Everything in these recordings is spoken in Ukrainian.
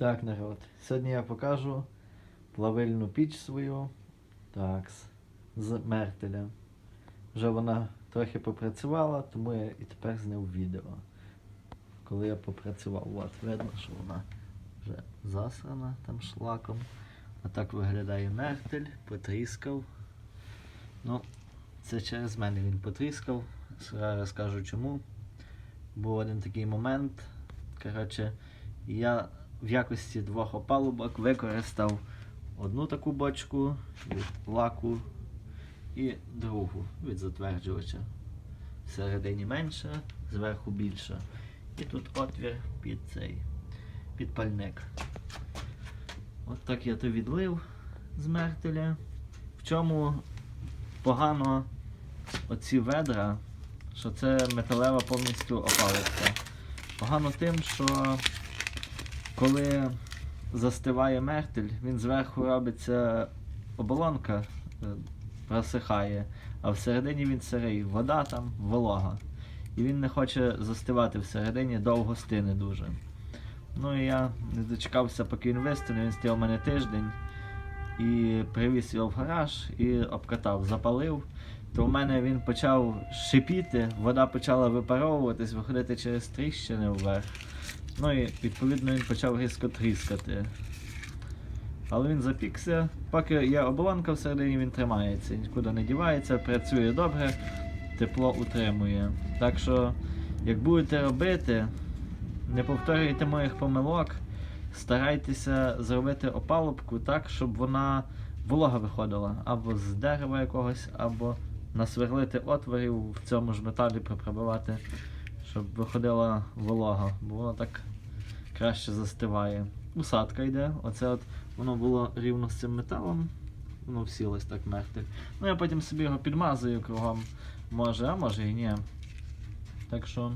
Так, народ. Сьогодні я покажу плавильну піч свою. Так, з- мертеля. Вже вона трохи попрацювала, тому я і тепер зняв відео. Коли я попрацював, от видно, що вона вже засрана там шлаком. А так виглядає мертель, потріскав. Ну, це через мене він потріскав. Зараз розкажу чому. Був один такий момент. Коротше, я в якості двох опалубок використав одну таку бочку від лаку і другу від затверджувача. Всередині менше, зверху більше. І тут отвір під цей під пальник. От так я то відлив з мертеля. В чому погано оці ведра, що це металева повністю опалубка. Погано тим, що коли застиває мертель, він зверху робиться оболонка, е, просихає, а всередині він сирий, вода там, волога. І він не хоче застивати всередині, довго стине дуже. Ну і я не дочекався, поки він вистине, він стояв у мене тиждень і привіз його в гараж і обкатав, запалив. То в мене він почав шипіти, вода почала випаровуватись, виходити через тріщини вверх. Ну і відповідно він почав різко тріскати. Але він запікся, поки є оболонка всередині, він тримається, нікуди не дівається, працює добре, тепло утримує. Так що, як будете робити, не повторюйте моїх помилок, старайтеся зробити опалубку так, щоб вона волога виходила або з дерева якогось, або насверлити отворів в цьому ж металі припробивати, щоб виходила волога, бо воно так краще застиває. Усадка йде, оце от воно було рівно з цим металом, воно всілось так мертель. Ну я потім собі його підмазую кругом, може, а може і ні. Так що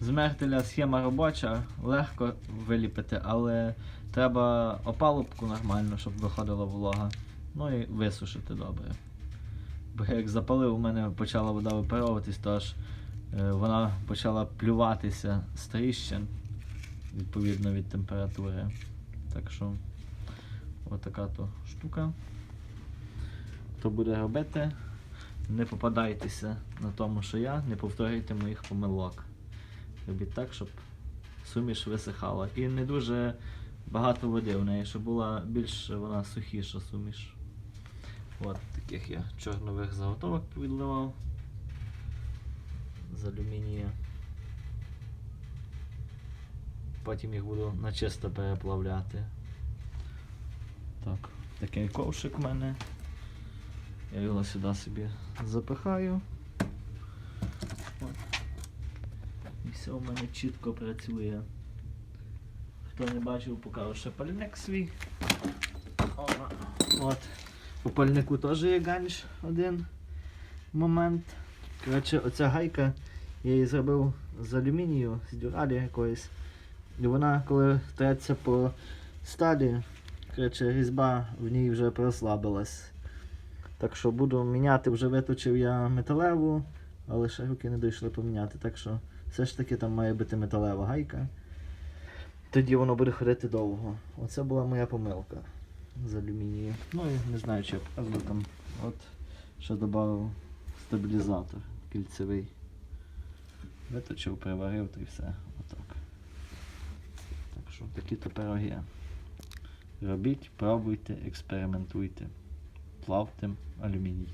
з мертеля схема робоча, легко виліпити, але треба опалубку нормально, щоб виходила волога. Ну і висушити добре. Бо як запалив, у мене почала вода випаровуватись, то аж е, вона почала плюватися з тріщин відповідно від температури. Так що отака то штука. Хто буде робити, не попадайтеся на тому, що я, не повторюйте моїх помилок. Робіть так, щоб суміш висихала. І не дуже багато води в неї, щоб була більш вона сухіша суміш. От таких я чорнових заготовок відливав з алюмінія. Потім їх буду на чисто переплавляти. Так, такий ковшик в мене. Я його сюди собі запихаю. От. І все в мене чітко працює. Хто не бачив, покажу ще пальник свій. О, От. У пальнику теж є ганч один момент. Коротше, оця гайка, я її зробив з алюмінію, з дюралі якоїсь. І вона, коли треться по сталі, коротше, різьба в ній вже прослабилась. Так що буду міняти, вже виточив я металеву, але ще руки не дійшли поміняти. Так що все ж таки там має бути металева гайка. Тоді воно буде ходити довго. Оце була моя помилка з алюмінію. Ну і не знаю, чи я показував там. От ще додав стабілізатор кільцевий. Виточив, приварив та і все. Отак. Так що такі то пироги. Робіть, пробуйте, експериментуйте. Плавте алюміній.